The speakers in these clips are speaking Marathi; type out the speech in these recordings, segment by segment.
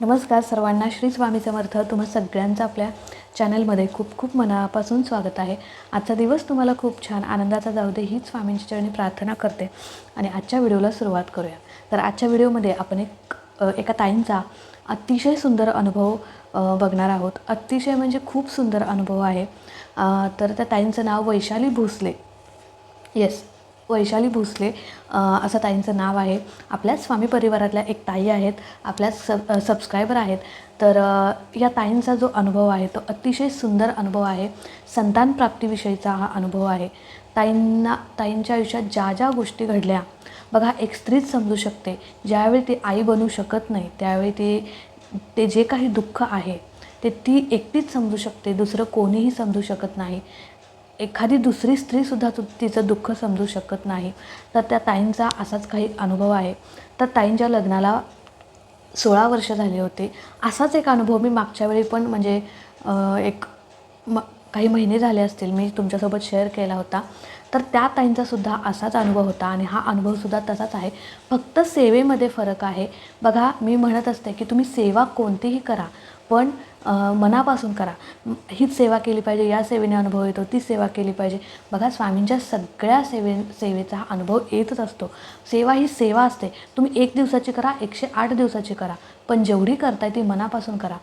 नमस्कार सर्वांना. श्री स्वामी समर्थ. तुम्हा सगळ्यांचं आपल्या चॅनलमध्ये खूप खूप मनापासून स्वागत आहे. आजचा दिवस तुम्हाला खूप छान आनंदाचा जाऊ दे हीच स्वामींची चरणी प्रार्थना करते. आणि आजच्या व्हिडिओला सुरुवात करूया. तर आजच्या व्हिडिओमध्ये आपण एक एका ताईंचा अतिशय सुंदर अनुभव बघणार आहोत. अतिशय म्हणजे खूप सुंदर अनुभव आहे. तर त्या ताईंचं नाव वैशाली भोसले. येस वैशाली भोसले असं ताईंचं नाव आहे. आपल्याच स्वामी परिवारातल्या एक ताई आहेत आपल्या सब सबस्क्रायबर आहेत. तर या ताईंचा जो अनुभव आहे तो अतिशय सुंदर अनुभव आहे. संतान प्राप्तीविषयीचा हा अनुभव आहे. ताईंना ताईंच्या आयुष्यात ज्या ज्या गोष्टी घडल्या बघा एक स्त्रीच समजू शकते. ज्यावेळी ती आई बनू शकत नाही त्यावेळी ती ते जे काही दुःख आहे ते ती एकटीच समजू शकते दुसरं कोणीही समजू शकत नाही. एखादी दुसरी स्त्रीसुद्धा तु तिचं दुःख समजू शकत नाही. तर त्या ताईंचा असाच काही अनुभव आहे. तर ताईंच्या लग्नाला सोळा वर्ष झाले होते. असाच एक अनुभव मी मागच्या वेळी पण म्हणजे एक म काही महिने झाले असतील मी तुमच्यासोबत शेअर केला होता. तर त्या ताईंचासुद्धा असाच अनुभव होता आणि हा अनुभवसुद्धा तसाच आहे. फक्त सेवेमध्ये फरक आहे. बघा मी म्हणत असते की तुम्ही सेवा कोणतीही करा पण मनापासून करा. हीच सेवा केली पाहिजे या सेवेने अनुभव येतो ती सेवा केली पाहिजे. बघा स्वामींच्या सगळ्या सेवे सेवेचा हा अनुभव येतच असतो. सेवा ही सेवा असते. तुम्ही एक दिवसाची करा एकशे आठ दिवसाची करा. पण जेवढी करताय ती मनापासून करा.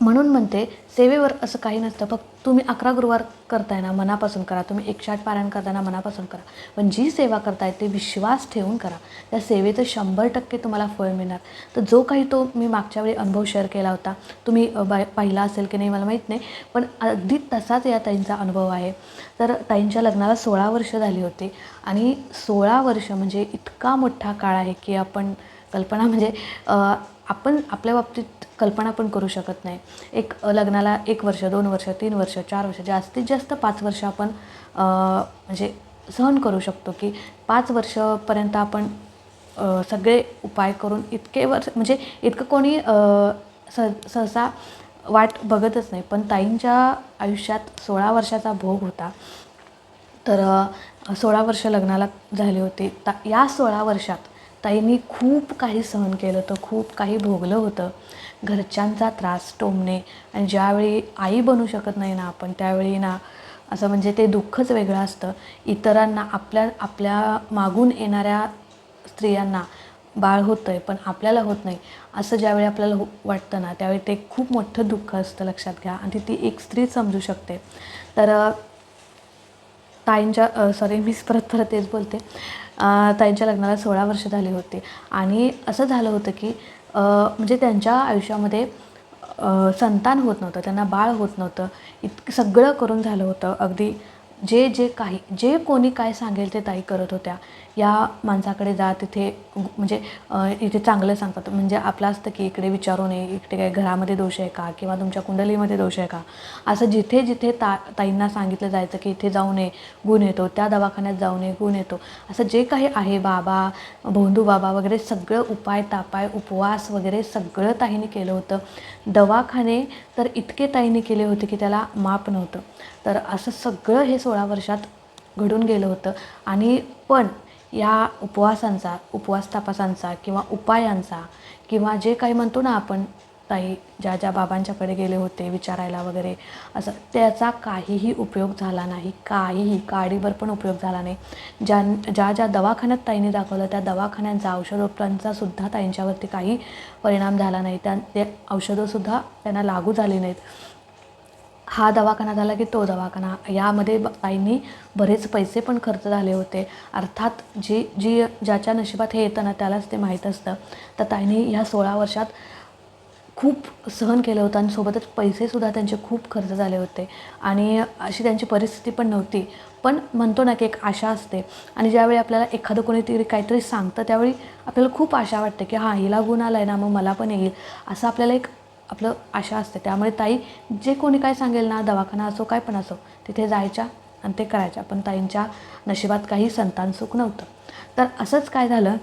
म्हणून म्हणते सेवेवर असं काही नसतं. फक्त तुम्ही अकरा गुरुवार करताय ना मनापासून करा. तुम्ही एकशे आठ पारायण करताना मनापासून करा. पण जी सेवा करताय ते विश्वास ठेवून करा. त्या सेवेचं शंभर टक्के तुम्हाला फळ मिळणार. तर जो काही तो मी मागच्या वेळी अनुभव शेअर केला होता तुम्ही बाय पाहिला असेल की नाही मला माहीत नाही पण अगदी तसाच या ताईंचा अनुभव आहे. तर ताईंच्या लग्नाला सोळा वर्ष झाली होती. आणि सोळा वर्ष म्हणजे इतका मोठा काळ आहे की आपण कल्पना म्हणजे आपण आपल्या बाबतीत कल्पना पण करू शकत नाही. एक लग्नाला एक वर्ष दोन वर्ष तीन वर्ष चार वर्ष जास्तीत जास्त पाच वर्ष आपण म्हणजे सहन करू शकतो की पाच वर्षपर्यंत आपण सगळे उपाय करून इतके वर्ष म्हणजे इतकं कोणी सह सहसा वाट बघतच नाही. पण ताईंच्या आयुष्यात सोळा वर्षाचा भोग होता. तर सोळा वर्ष लग्नाला झाले होते. ता या सोळा वर्षात ताईंनी खूप काही सहन केलं होतं खूप काही भोगलं होतं. घरच्यांचा त्रास टोमणे आणि ज्यावेळी आई बनू शकत नाही ना आपण त्यावेळी ना असं म्हणजे ते दुःखच वेगळं असतं. इतरांना आपल्या आपल्या मागून येणाऱ्या स्त्रियांना बाळ होतं आहे पण आपल्याला होत नाही. असं ज्यावेळी आपल्याला हो वाटतं ना त्यावेळी ते खूप मोठं दुःख असतं लक्षात घ्या. आणि ती एक स्त्री समजू शकते. तर ताईंच्या सॉरी मीच परत परत तेच बोलते. ताईंच्या लग्नाला सोळा वर्ष झाली होती. आणि असं झालं होतं की म्हणजे त्यांच्या आयुष्यामध्ये संतान होत नव्हतं त्यांना बाळ होत नव्हतं. इतकं सगळं करून झालं होतं. अगदी जे जे काही जे कोणी काय सांगेल ते ताई करत होत्या. या माणसाकडे जा तिथे म्हणजे इथे चांगलं सांगतात. म्हणजे आपलं असतं की इकडे विचारू नये इकडे काय घरामध्ये दोष आहे का किंवा तुमच्या कुंडलीमध्ये दोष आहे का? असं जिथे जिथे ता ताईंना सांगितलं जायचं की इथे जाऊ नये गुण येतो त्या दवाखान्यात जाऊ नये गुण येतो. असं जे काही आहे बाबा भोंदू बाबा वगैरे सगळं उपाय तापाय उपवास वगैरे सगळं ताईंनी केलं होतं. दवाखाने तर इतके ताईंनी केले होते की त्याला माप नव्हतं. तर असं सगळं हे सोळा वर्षात घडून गेलं होतं. आणि पण या उपवासांचा उपवास तापासांचा किंवा उपायांचा किंवा जे काही म्हणतो ना आपण ताई ज्या ज्या बाबांच्याकडे गेले होते विचारायला वगैरे असं त्याचा काहीही उपयोग झाला नाही काहीही काडीवर पण उपयोग झाला नाही. ज्या ज्या ज्या दवाखान्यात ताईंनी दाखवलं त्या दवाखान्यांचा औषधोपचारांचा सुद्धा ताईंच्यावरती काही परिणाम झाला नाही. त्या ते औषधंसुद्धा त्यांना लागू झाली नाहीत. हा दवाखाना झाला की तो दवाखाना. यामध्ये ताईंनी बरेच पैसे पण खर्च झाले होते. अर्थात जी जी ज्याच्या नशिबात हे येतं ना त्यालाच ते माहीत असतं. तर ताईंनी ह्या सोळा वर्षात खूप सहन केलं होतं आणि सोबतच पैसेसुद्धा त्यांचे खूप खर्च झाले होते. आणि अशी त्यांची परिस्थिती पण नव्हती. पण म्हणतो ना की एक आशा असते. आणि ज्यावेळी आपल्याला एखादं कोणीतरी काहीतरी सांगतं त्यावेळी आपल्याला खूप आशा वाटते की हां हिला गुण आला आहे ना मग मला पण येईल. असं आपल्याला एक आपलं आशा असते. त्यामुळे ताई जे कोणी काय सांगेल ना दवाखाना असो काय पण असो तिथे जायच्या आणि ते करायच्या. पण ताईंच्या नशिबात काही संतान सुख नव्हतं. तर असंच काय झालं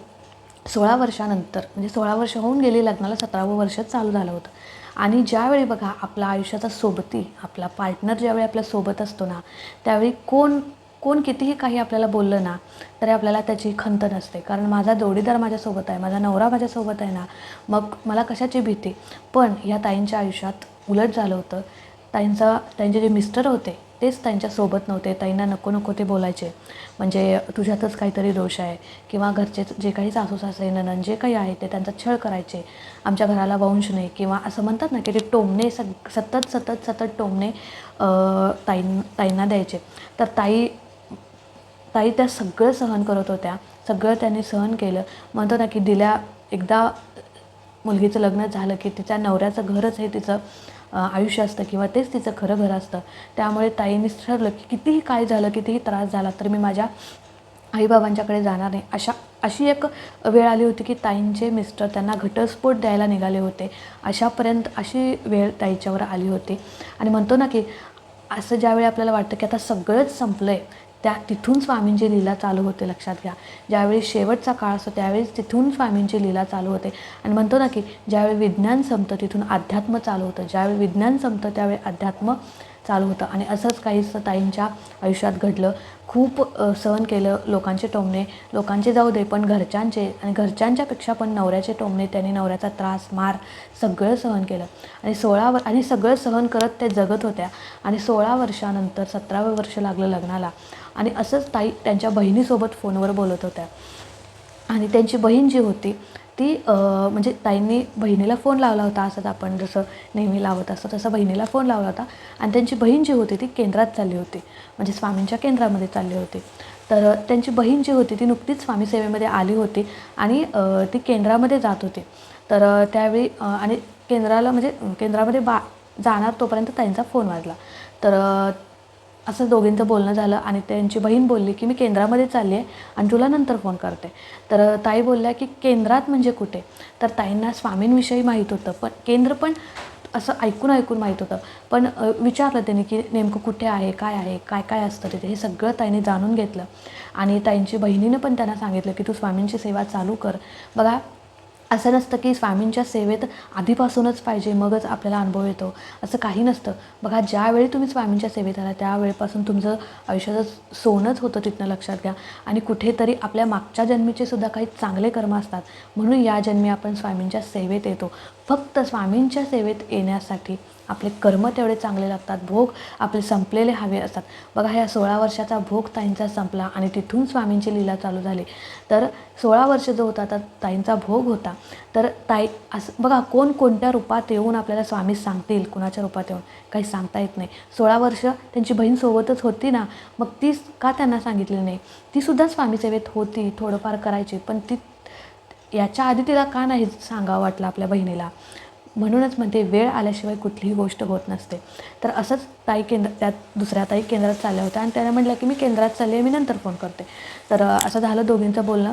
सोळा वर्षानंतर म्हणजे सोळा वर्ष होऊन गेली लग्नाला सतरावं वर्ष चालू झालं होतं. आणि ज्यावेळी बघा आपला आयुष्याचा सोबती आपला पार्टनर ज्यावेळी आपल्यासोबत असतो ना त्यावेळी कोण कोण कितीही काही आपल्याला बोललं ना तरी आपल्याला त्याची खंत नसते. कारण माझा जोडीदार माझ्यासोबत आहे माझा नवरा माझ्यासोबत आहे ना मग मला कशाची भीती? पण ह्या ताईंच्या आयुष्यात उलट झालं होतं. ताईंचा त्यांचे जे मिस्टर होते तेच त्यांच्यासोबत नव्हते ताईंना नको नको ते बोलायचे. म्हणजे तुझ्यातच काहीतरी दोष आहे. किंवा घरचे जे काही सासू सासरे ननन जे काही आहे ते त्यांचा छळ करायचे. आमच्या घराला वंश नाही. किंवा असं म्हणतात ना की ते टोमणे सग सतत सतत सतत टोमणे ताईं ताईंना द्यायचे. तर ताई ताई त्या सगळं सहन करत होत्या. सगळं त्यांनी सहन केलं. म्हणतो ना की दिल्या एकदा मुलगीचं लग्न झालं की तिच्या नवऱ्याचं घरच हे तिचं. आयुष्य असतं किंवा तेच तिचं खरं घर असतं. त्यामुळे ताईने ठरलं की कितीही काय झालं कितीही त्रास झाला तर मी माझ्या आईबाबांच्याकडे जाणार नाही. अशा अशी एक वेळ आली होती की ताईंचे मिस्टर त्यांना घटस्फोट द्यायला निघाले होते. अशापर्यंत अशी वेळ ताईच्यावर आली होती. आणि म्हणतो ना की असं ज्यावेळी आपल्याला वाटतं की आता सगळंच संपलं आहे त्या तिथून स्वामींची लीला चालू होते लक्षात घ्या. ज्यावेळी शेवटचा काळ असतो त्यावेळेस तिथून स्वामींची लीला चालू होते. आणि म्हणतो ना की ज्यावेळी विज्ञान संपतं तिथून अध्यात्म चालू होतं. ज्यावेळी विज्ञान संपतं त्यावेळी अध्यात्म चालू होतं. आणि असंच काही ताईंच्या आयुष्यात घडलं. खूप सहन केलं लोकांचे टोमणे. लोकांचे जाऊ दे पण घरच्यांचे आणि घरच्यांच्यापेक्षा पण नवऱ्याचे टोमणे त्यांनी नवऱ्याचा त्रास मार सगळं सहन केलं. आणि सोळा वर आणि सगळं सहन करत ते जगत होत्या. आणि सोळा वर्षानंतर सतरावं वर्ष लागलं लग्नाला. आणि असंच ताई त्यांच्या बहिणीसोबत फोनवर बोलत होत्या. आणि त्यांची बहीण जी होती ती म्हणजे ताईंनी बहिणीला फोन लावला होता असंच आपण जसं नेहमी लावत असतो तसं बहिणीला फोन लावला होता. आणि त्यांची बहीण जी होती ती केंद्रात चालली होती म्हणजे स्वामींच्या केंद्रामध्ये चालली होती. तर त्यांची बहीण जी होती ती नुकतीच स्वामी सेवेमध्ये आली होती आणि ती केंद्रामध्ये जात होती. तर त्यावेळी आणि केंद्राला म्हणजे केंद्रामध्ये बा जाणार तोपर्यंत ताईंचा फोन वाजला. तर असं दोघींचं बोलणं झालं आणि त्यांची बहीण बोलली की मी केंद्रामध्ये चालली आहे आणि तुला नंतर फोन करते. तर ताई बोलल्या की केंद्रात म्हणजे कुठे? तर ताईंना स्वामींविषयी माहीत होतं पण केंद्र पण असं ऐकून ऐकून माहीत होतं. पण विचारलं त्यांनी की नेमकं कुठे आहे? काय आहे? काय काय असतं तिथे? हे सगळं ताईने जाणून घेतलं. आणि ताईंची बहिणीनं पण त्यांना सांगितलं की तू स्वामींची सेवा चालू कर. बघा असं नसतं की स्वामींच्या सेवेत आधीपासूनच पाहिजे मगच आपल्याला अनुभव येतो. असं काही नसतं. बघा ज्यावेळी तुम्ही स्वामींच्या सेवेत आला त्यावेळेपासून तुमचं आयुष्याचं सोनंच होतं तिथनं लक्षात घ्या. आणि कुठेतरी आपल्या मागच्या जन्मीचे सुद्धा काही चांगले कर्म असतात. म्हणून या जन्मी आपण स्वामींच्या सेवेत येतो. फक्त स्वामींच्या सेवेत येण्यासाठी आपले कर्म तेवढे चांगले लागतात भोग आपले संपलेले हवे असतात. बघा ह्या सोळा वर्षाचा भोग ताईंचा संपला आणि तिथून स्वामींची लीला चालू झाली. तर सोळा वर्ष जो होता तर ताईंचा भोग होता. तर ताई असं बघा कोण कोणत्या रूपात येऊन आपल्याला स्वामी सांगतील कुणाच्या रूपात येऊन? काही सांगता येत नाही. सोळा वर्ष त्यांची बहीण सोबतच होती ना मग तीच का त्यांना सांगितली नाही? तीसुद्धा स्वामी सेवेत होती थोडंफार करायची पण ती याच्या आधी तिला का नाही सांगावं वाटलं आपल्या बहिणीला? म्हणूनच म्हणते वेळ आल्याशिवाय कुठलीही गोष्ट होत नसते. तर असंच ताई केंद्र त्यात दुसऱ्या ताई केंद्रात चालल्या होत्या आणि त्याने म्हटलं की मी केंद्रात चालले मी नंतर फोन करते. तर असं झालं दोघींचं बोलणं.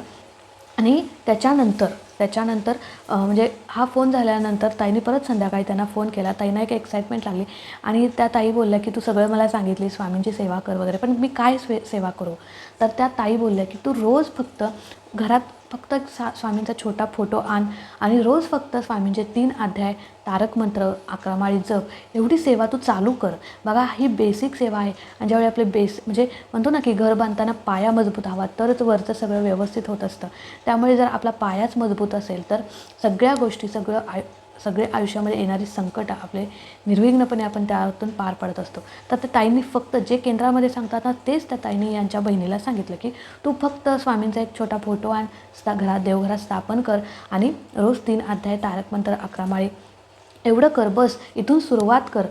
आणि त्याच्यानंतर त्याच्यानंतर म्हणजे हा फोन झाल्यानंतर ताईने परत संध्याकाळी त्यांना फोन केला. ताईंना एक एक्साइटमेंट लागली. आणि त्या ताई बोलल्या की तू सगळं मला सांगितली स्वामींची सेवा कर वगैरे पण मी काय स्वे सेवा करू? तर त्या ताई बोलल्या की तू रोज फक्त घरात फक्त सा स्वामींचा छोटा फोटो आण आणि रोज फक्त स्वामींचे तीन अध्याय तारक मंत्र अकरामाळी जप एवढी सेवा तू चालू कर. बघा ही बेसिक सेवा आहे. आणि ज्यावेळी आपले बेस म्हणजे म्हणतो ना की घर बांधताना पाया मजबूत हवा तरच वरचं सगळं व्यवस्थित होत असतं. त्यामुळे जर आपला पायाच मजबूत असेल तर सगळ्या गोष्टी सगळं आय सगळे आयुष्यामध्ये येणारी संकट आपले निर्विघ्नपणे आपण त्यातून पार पडत असतो. तर त्या ताईंनी फक्त जे केंद्रामध्ये सांगतात ना तेच त्या ताईंनी यांच्या बहिणीला सांगितलं की तू फक्त स्वामींचा एक छोटा फोटो आण स्था घरात देवघरात स्थापन कर आणि रोज तीन अध्याय तारक मंत्र अकरा माळी. एवढं कर बस इथून सुरुवात कर.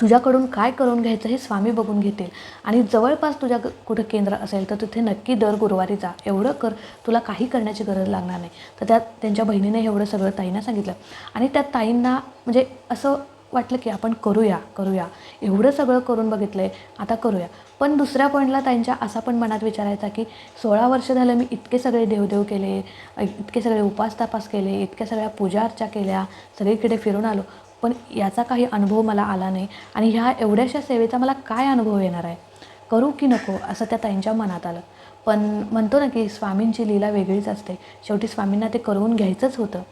तुझ्याकडून काय करून घ्यायचं हे स्वामी बघून घेतील. आणि जवळपास तुझ्या कुठं केंद्र असेल तर तिथे नक्की दर गुरुवारी जा. एवढं कर. तुला काही करण्याची गरज लागणार नाही. तर त्यात त्यांच्या बहिणीने एवढं सगळं ताईंना सांगितलं. आणि त्या ताईंना म्हणजे असं वाटलं की आपण करूया करूया. एवढं सगळं करून बघितलं आहे आता करूया. पण दुसऱ्या पॉईंटला त्यांच्या असा पण मनात विचारायचा की सोळा वर्ष झालं मी इतके सगळे देवदेव केले इतके सगळे उपास तपास केले इतक्या सगळ्या पूजा अर्चा केल्या सगळीकडे फिरून आलो. पण याचा काही अनुभव मला आला नाही. आणि ह्या एवढ्याशा सेवेचा मला काय अनुभव येणार आहे? करू की नको असं त्या ताईंच्या मनात आलं. पण म्हणतो ना की स्वामींची लीला वेगळीच असते. शेवटी स्वामींना ते करून घ्यायचंच होतं.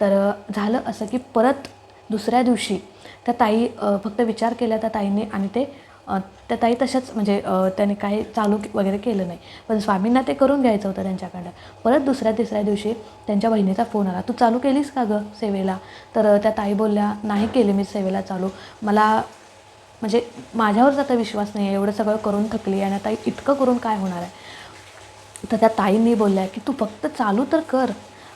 तर झालं असं की परत दुसऱ्या दिवशी त्या ताई फक्त विचार केला त्या ताईंनी आणि ते त्या ताई तशाच म्हणजे त्याने काही चालू वगैरे केलं नाही. पण स्वामींना ते करून घ्यायचं होतं त्यांच्याकडं. परत दुसऱ्या तिसऱ्या दिवशी त्यांच्या बहिणीचा फोन आला. तू चालू केलीस का गं सेवेला? तर त्या ताई बोलल्या नाही केली मी सेवेला चालू. मला म्हणजे माझ्यावरच आता विश्वास नाही आहे एवढं सगळं करून थकली आणि आता इतकं करून काय होणार आहे? तर त्या ताईंनी बोलल्या की तू फक्त चालू तर कर.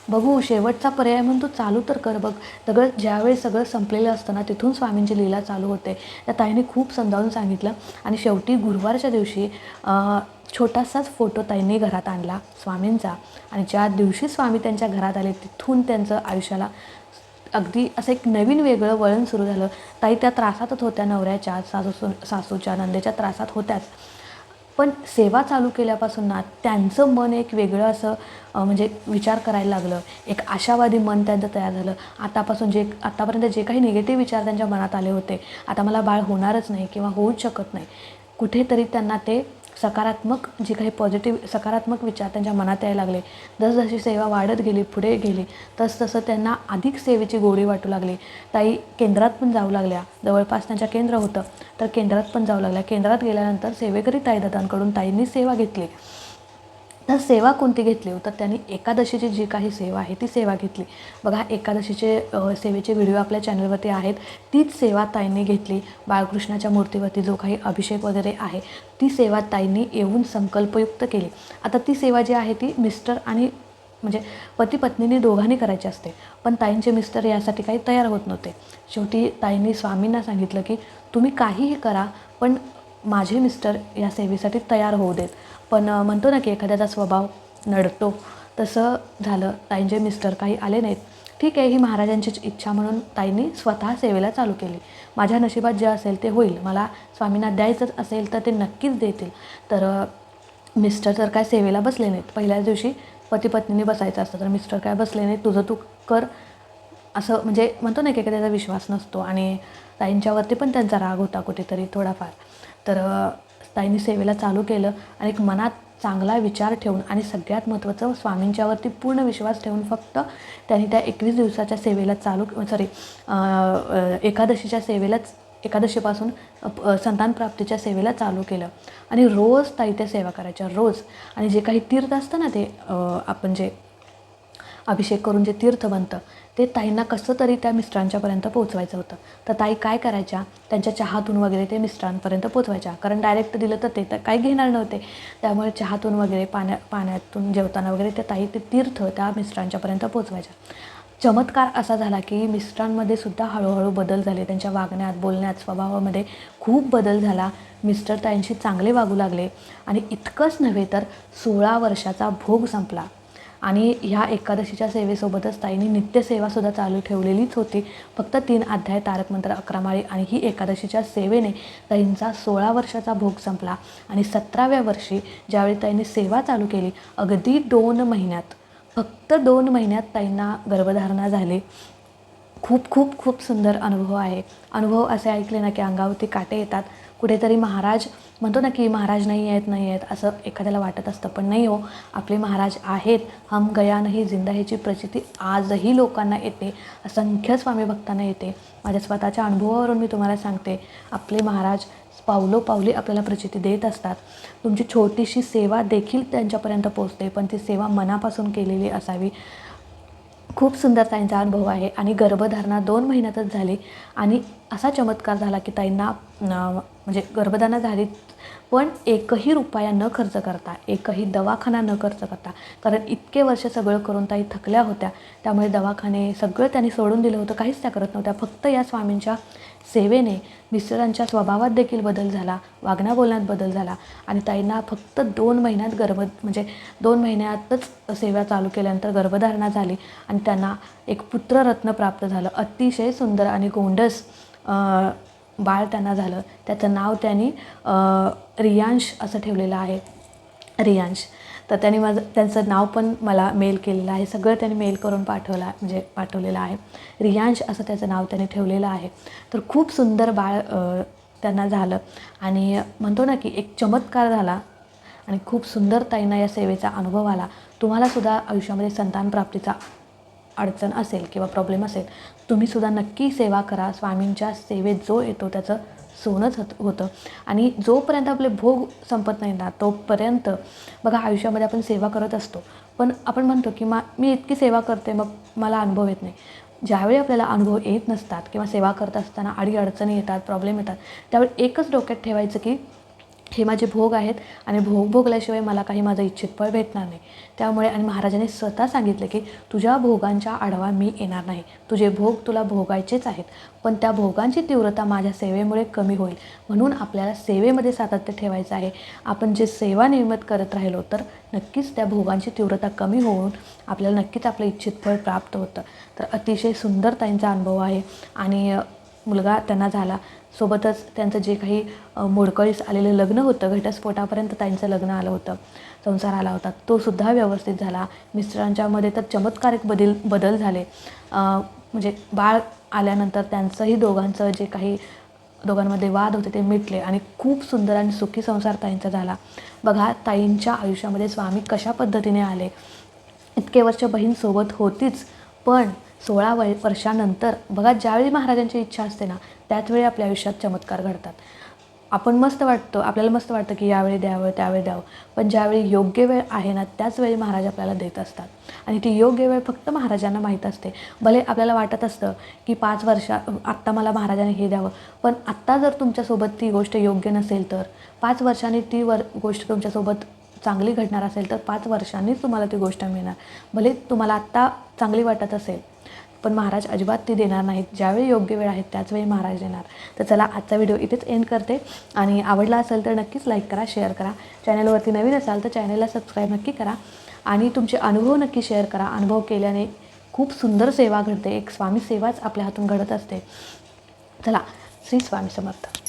बघू शेवटचा पर्याय म्हणून तू चालू तर कर बघ. सगळं ज्यावेळी सगळं संपलेलं असतं ना तिथून स्वामींची लीला चालू होते. त्या ताईने खूप समजावून सांगितलं आणि शेवटी गुरुवारच्या दिवशी छोटासाच फोटो ताईंनी घरात आणला स्वामींचा. आणि ज्या दिवशी स्वामी त्यांच्या घरात आले तिथून त्यांचं आयुष्याला अगदी असं एक नवीन वेगळं वळण सुरू झालं. ताई त्या त्रासातच होत्या नवऱ्याच्या सासू सासूच्या नंदेच्या त्रासात होत्याच. पण सेवा चालू केल्यापासून ना त्यांचं मन एक वेगळं असं म्हणजे विचार करायला लागलं. एक आशावादी मन त्यांचं तयार झालं. आतापासून जे आतापर्यंत जे काही निगेटिव्ह विचार त्यांच्या मनात आले होते आता मला बाळ होणारच नाही किंवा होऊच शकत नाही. कुठेतरी त्यांना ते सकारात्मक जे काही पॉझिटिव्ह सकारात्मक विचार त्यांच्या मनात यायला लागले. जसजशी सेवा वाढत गेली पुढे गेली तसतसं त्यांना अधिक सेवेची गोडी वाटू लागली. ताई केंद्रात पण जाऊ लागल्या. जवळपास त्यांच्या केंद्र होतं. तर केंद्रात पण जाऊ लागल्या. केंद्रात गेल्यानंतर सेवेकरी ताईदादांकडून ताईंनी सेवा घेतली. तर सेवा कोणती घेतली हो? तर त्यांनी एकादशीची जी काही सेवा आहे ती सेवा घेतली. बघा एकादशीचे सेवेचे व्हिडिओ आपल्या चॅनलवरती आहेत. तीच सेवा ताईंनी घेतली. बाळकृष्णाच्या मूर्तीवरती जो काही अभिषेक वगैरे आहे ती सेवा ताईंनी येऊन संकल्पयुक्त केली. आता ती सेवा जी आहे ती मिस्टर आणि म्हणजे पती पत्नीने दोघांनी करायची असते. पण ताईंचे मिस्टर यासाठी काही तयार होत नव्हते. शेवटी ताईंनी स्वामींना सांगितलं की तुम्ही काहीही करा पण माझे मिस्टर या सेवेसाठी तयार होऊ देत. पण म्हणतो ना की एखाद्याचा स्वभाव नडतो. तसं झालं. ताईंचे मिस्टर काही आले नाहीत. ठीक आहे ही महाराजांचीच इच्छा म्हणून ताईंनी स्वतः सेवेला चालू केली. माझ्या नशिबात जे असेल ते होईल. मला स्वामींना द्यायचंच असेल तर ते नक्कीच देतील. तर मिस्टर तर काय सेवेला बसले नाहीत. पहिल्याच दिवशी पती पत्नीने बसायचं असतं. तर मिस्टर काय बसले नाहीत? तुझं तू कर. असं म्हणजे म्हणतो ना की एखाद्याचा विश्वास नसतो. आणि ताईंच्यावरती पण त्यांचा राग होता कुठेतरी थोडाफार. तर ताईंनी सेवेला चालू केलं आणि एक मनात चांगला विचार ठेवून आणि सगळ्यात महत्त्वाचं स्वामींच्यावरती पूर्ण विश्वास ठेवून फक्त त्यांनी त्या एकवीस दिवसाच्या सेवेला चालू सॉरी एकादशीच्या सेवेलाच एकादशीपासून संतानप्राप्तीच्या संतान प्राप्तीच्या सेवेला चालू केलं. आणि रोज ताई त्या सेवा करायच्या रोज. आणि जे काही तीर्थ असतं ना ते आपण जे अभिषेक करून जे तीर्थ बनतं ते ताईंना कसं तरी त्या मिस्टरांच्यापर्यंत पोचवायचं होतं. तर ताई काय करायच्या? त्यांच्या चहातून वगैरे ते मिस्टरांपर्यंत पोचवायच्या कारण डायरेक्ट दिलं तर ते तर काही घेणार नव्हते. त्यामुळे चहातून वगैरे पाण्या पाण्यातून जेवताना वगैरे त्या ताई ते तीर्थ त्या मिस्टरांच्यापर्यंत पोचवायच्या चमत्कार असा झाला की मिस्टरांमध्ये सुद्धा हळूहळू बदल झाले. त्यांच्या वागण्यात बोलण्यात स्वभावामध्ये खूप बदल झाला. मिस्टर ताईंशी चांगले वागू लागले. आणि इतकंच नव्हे तर सोळा वर्षाचा भोग संपला. आणि ह्या एकादशीच्या सेवेसोबतच ताईंनी नित्यसेवासुद्धा चालू ठेवलेलीच होती. फक्त तीन अध्याय तारक मंत्र अकरामाळी आणि ही एकादशीच्या सेवेने ताईंचा सोळा वर्षाचा भोग संपला. आणि सतराव्या वर्षी ज्यावेळी ताईंनी सेवा चालू केली अगदी दोन महिन्यात फक्त दोन महिन्यात ताईंना गर्भधारणा झाली. खूप खूप खूप सुंदर अनुभव आहे. अनुभव असे ऐकले ना की अंगावरती काटे येतात. कुठेतरी महाराज म्हणतो ना की महाराज नाही आहेत नाही आहेत असं एखाद्याला वाटत असतं. पण नाही हो आपले महाराज आहेत हम गया नाही जिंदा ह्याची प्रचिती आजही लोकांना येते असंख्य स्वामी भक्तांना येते. माझ्या स्वतःच्या अनुभवावरून मी तुम्हाला सांगते आपले महाराज पावलोपावली आपल्याला प्रचिती देत असतात. तुमची छोटीशी सेवा देखील त्यांच्यापर्यंत पोचते पण ती सेवा मनापासून केलेली असावी. खूप सुंदर ताईंचा अनुभव आहे. आणि गर्भधारणा दोन महिन्यातच झाली. आणि असा चमत्कार झाला की ताईंना म्हणजे गर्भधारणा झाली पण एकही रुपया न खर्च करता एकही दवाखाना न खर्च करता कारण इतके वर्ष सगळं करून ताई थकल्या होत्या त्यामुळे दवाखाने सगळं त्यांनी सोडून दिलं होतं काहीच त्या करत नव्हत्या. फक्त या स्वामींच्या सेवेने मिस्टरांच्या स्वभावात देखील बदल झाला वागण्या बोलण्यात बदल झाला आणि ताईंना फक्त दोन महिन्यात गर्भ म्हणजे दोन महिन्यातच सेवा चालू केल्यानंतर गर्भधारणा झाली आणि त्यांना एक पुत्ररत्न प्राप्त झालं. अतिशय सुंदर आणि गोंडस बाळ त्यांना झालं. त्याचं नाव त्यांनी रियांश असं ठेवलेलं आहे. रियांश. तर त्यांनी माझं त्यांचं नाव पण मला मेल केलेलं आहे. सगळं त्यांनी मेल करून पाठवला म्हणजे पाठवलेलं आहे. रियांश असं त्याचं नाव त्यांनी ठेवलेलं आहे. तर खूप सुंदर बाळ त्यांना झालं. आणि म्हणतो ना की एक चमत्कार झाला आणि खूप सुंदर ताईंना या सेवेचा अनुभव आला. तुम्हालासुद्धा आयुष्यामध्ये संतान प्राप्तीचा अडचण असेल किंवा प्रॉब्लेम असेल तुम्हीसुद्धा नक्की सेवा करा. स्वामींच्या सेवेत जो येतो त्याचं सोनंच होत होतं. आणि जोपर्यंत आपले भोग संपत नाही ना तोपर्यंत बघा आयुष्यामध्ये आपण सेवा करत असतो. पण आपण म्हणतो की मा मी इतकी सेवा करते मग मला अनुभव येत नाही. ज्यावेळी आपल्याला अनुभव येत नसतात किंवा सेवा करत असताना अडी अडचणी येतात प्रॉब्लेम येतात त्यावेळी एकच डोक्यात ठेवायचं की हे माझे भोग आहेत आणि भोग भोगल्याशिवाय मला काही माझं इच्छित फळ भेटणार नाही. त्यामुळे आणि महाराजांनी स्वतः सांगितलं की तुझ्या भोगांच्या आढावा मी येणार नाही. तुझे भोग तुला भोगायचेच आहेत. पण त्या भोगांची तीव्रता माझ्या सेवेमुळे कमी होईल. म्हणून आपल्याला सेवेमध्ये सातत्य ठेवायचं आहे. आपण जे सेवा निर्मित करत राहिलो तर नक्कीच त्या भोगांची तीव्रता कमी होऊन आपल्याला नक्कीच आपलं इच्छित फळ प्राप्त होतं. तर अतिशय सुंदर त्यांचा अनुभव आहे. आणि मुलगा त्यांना झाला. सोबतच त्यांचं जे काही मोडकळीस आलेलं लग्न होतं घटस्फोटापर्यंत त्यांचं लग्न आलं होतं संसार आला होता. तो सुद्धा व्यवस्थित झाला. मिस्टरांच्यामध्ये तर चमत्कारिक बदल बदल झाले. म्हणजे बाळ आल्यानंतर त्यांचंही दोघांचं जे काही दोघांमध्ये वाद होते ते मिटले आणि खूप सुंदर आणि सुखी संसार ताईंचा झाला. बघा ताईंच्या आयुष्यामध्ये स्वामी कशा पद्धतीने आले. इतके वर्ष बहीण सोबत होतीच पण सोळा वय वर्षानंतर बघा ज्यावेळी महाराजांची इच्छा असते ना त्याचवेळी आपल्या आयुष्यात चमत्कार घडतात. आपण मस्त वाटतो आपल्याला मस्त वाटतं की यावेळी द्यावं त्यावेळी द्यावं. पण ज्यावेळी योग्य वेळ आहे ना त्याच वेळी महाराज आपल्याला देत असतात. आणि ती योग्य वेळ फक्त महाराजांना माहीत असते. भले आपल्याला वाटत असतं की पाच वर्षा आत्ता मला महाराजांनी हे द्यावं. पण आत्ता जर तुमच्यासोबत ती गोष्ट योग्य नसेल तर पाच वर्षांनी ती वर गोष्ट तुमच्यासोबत चांगली घडणार असेल तर पाच वर्षांनीच तुम्हाला ती गोष्ट मिळणार. भले तुम्हाला आत्ता चांगली वाटत असेल पण महाराज अजिबात ती देणार नाहीत. ज्यावेळी योग्य वेळ आहे त्याचवेळी महाराज देणार. तर चला आजचा व्हिडिओ इथेच एंड करते. आणि आवडला असेल तर नक्कीच लाईक करा शेअर करा. चॅनलवरती नवीन असाल तर चॅनलला सबस्क्राईब नक्की करा. आणि तुमचे अनुभव नक्की शेअर करा. अनुभव केल्याने खूप सुंदर सेवा घडते. एक स्वामी सेवाच आपल्या हातून घडत असते. चला श्री स्वामी समर्थ.